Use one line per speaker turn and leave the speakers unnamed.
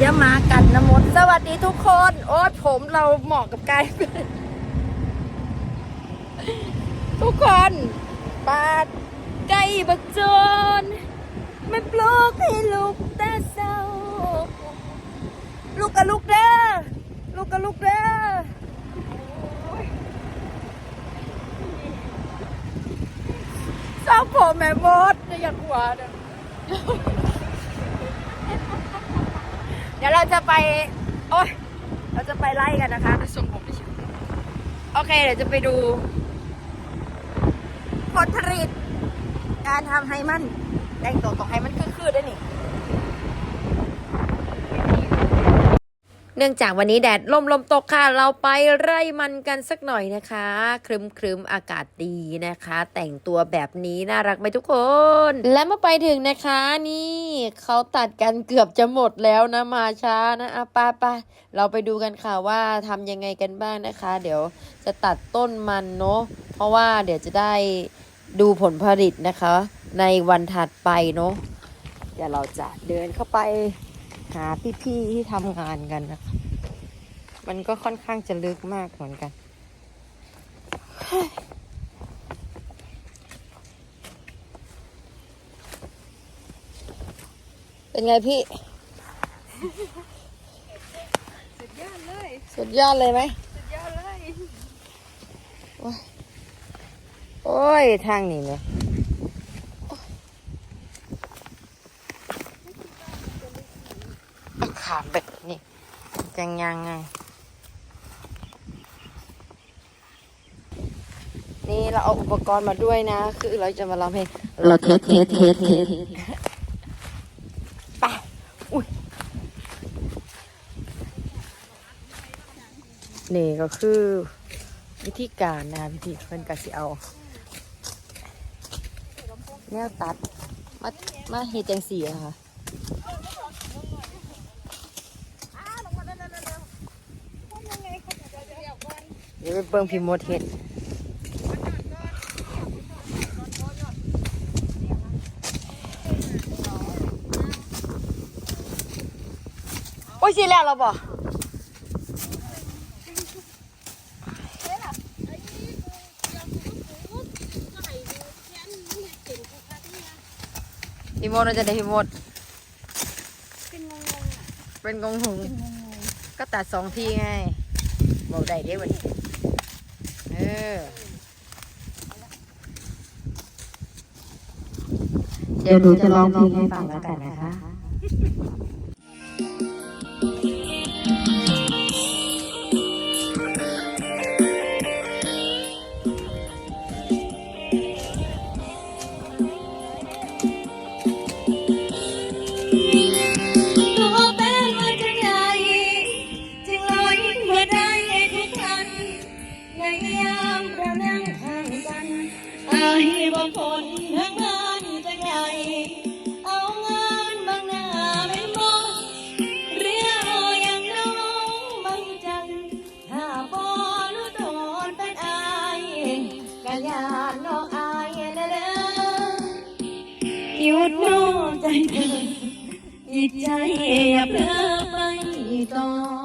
อย่ามากันนะมดสวัสดีทุกคน โอ้ยผมเราเหมาะกับกายทุกคนปาดไก่บักจนไม่ปลุกให้ลูกแต่เศร้า ลูกกับลูกเด้อลูกกับลูกเด้อชอบผมแม่มดจะอยากหัวเด้อ เดี๋ยวเราจะไป โอ้ยเราจะไปไล่กันนะคะส่งผมไปชิมโอเค เดี๋ยวจะไปดู ผลผลิต การทำไฮมันแต่งตัวตรงไฮมันคือๆได้นี่ เนื่องจากวันนี้แดดลมลมตกค่ะ เราไปไร่มันกันสักหน่อยนะคะ ครึมครึมอากาศดีนะคะ แต่งตัวแบบนี้น่ารักไหมทุกคน และเมื่อไปถึงนะคะนี่เขาตัดกันเกือบจะหมดแล้วนะมาช้านะอะไปไปเราไปดูกันค่ะว่าทำยังไงกันบ้างนะคะ เดี๋ยวจะตัดต้นมันเนาะเพราะว่าเดี๋ยวจะได้ดูผลผลิตนะคะ ในวันถัดไปเนาะเดี๋ยวเราจะเดินเข้าไป หาพี่ๆที่ทำงานกันนะคะ มันก็ค่อนข้างจะลึกมากเหมือนกัน เป็นไงพี่
สุดยอดเลย
สุดยอดเลยไหม
สุดยอดเลย
โอ้ย ทางนี้เนี่ยเอาขาแบบ นี้จังยังไง นี่เราเอาอุปกรณ์มาด้วยนะ คือเราจะมาร้องเพลงเราเทสเทสเทสเทสไปอุ้ยนี่ก็คือวิธีการนะวิธีเพิ่อนกสิเอาแนวตัดมามาเฮจังสีอะค่ะ ดี๋ยวไปเบิ่งพี่มดเฮ็ดโอ้ยสิแล้วเราบ่พี่มดเราจะได้พี่มด
เป็นงงๆอะ
เป็นกงหงก็ตัดสองทีไง บอกได้เด้วันนี้เออเดี๋ยวหนูจะลองเพลงให้ฟังแล้วกันนะคะา
ยบางคนทั้งงานจะใหญ่เอางานบางหน้าเป็นมองเรียอย่างน้องบางจันถ้าบอรู้ตนเป็นอายกะยานน้องอายนะเด้อหยุดโน้ใจเธอจิตใจอย่าเพลอไปต่อ